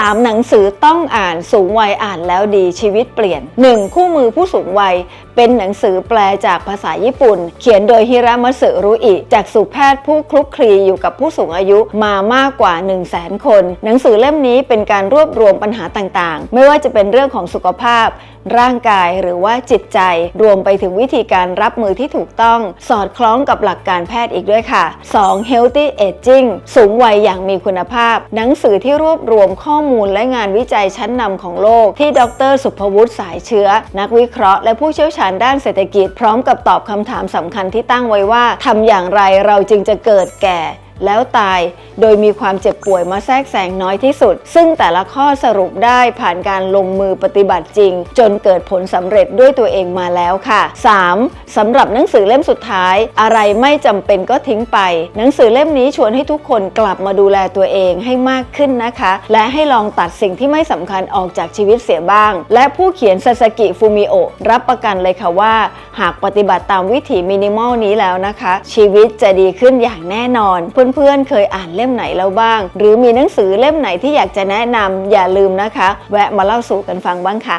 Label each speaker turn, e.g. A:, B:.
A: 3 หนังสือต้องอ่านสูงวัยอ่านแล้วดีชีวิตเปลี่ยน 1. คู่มือผู้สูงวัย เป็นหนังสือแปลจากภาษาญี่ปุ่น เขียนโดยฮิรามัสึรุอิ จากสุแพทย์ผู้คลุกคลีอยู่กับผู้สูงอายุมามากกว่า 1 0 0 0 0แสนคน หนังสือเล่มนี้เป็นการรวบรวมปัญหาต่างๆ ไม่ว่าจะเป็นเรื่องของสุขภาพร่างกายหรือว่าจิตใจ รวมไปถึงวิธีการรับมือที่ถูกต้อง สอดคล้องกับหลักการแพทย์อีกด้วยค่ะ 2. Healthy Aging สูงวัยอย่างมีคุณภาพ หนังสือที่รวบรวมข้อมูลและงานวิจัยชั้นนำของโลก ที่ดร สุภวุฒิสายเชื้อ นักวิเคราะห์และผู้เชี่ยวชาญด้านเศรษฐกิจ พร้อมกับตอบคำถามสำคัญที่ตั้งไว้ว่าทำอย่างไรเราจึงจะเกิดแก่ แล้วตาย โดยมีความเจ็บป่วยมาแทรกแซงน้อยที่สุด ซึ่งแต่ละข้อสรุปได้ผ่านการลงมือปฏิบัติจริง จนเกิดผลสำเร็จด้วยตัวเองมาแล้วค่ะ 3. สำหรับหนังสือเล่มสุดท้าย อะไรไม่จำเป็นก็ทิ้งไป หนังสือเล่มนี้ชวนให้ทุกคนกลับมาดูแลตัวเองให้มากขึ้นนะคะ และให้ลองตัดสิ่งที่ไม่สำคัญออกจากชีวิตเสียบ้าง และผู้เขียนซาสกิฟูมิโอรับประกันเลยค่ะว่า หากปฏิบัติตามวิถีมินิมอลนี้แล้วนะคะ ชีวิตจะดีขึ้นอย่างแน่นอนเพื่อนๆ เคยอ่านเล่มไหนแล้วบ้าง หรือมีหนังสือเล่มไหนที่อยากจะแนะนำอย่าลืมนะคะ แวะมาเล่าสู่กันฟังบ้างค่ะ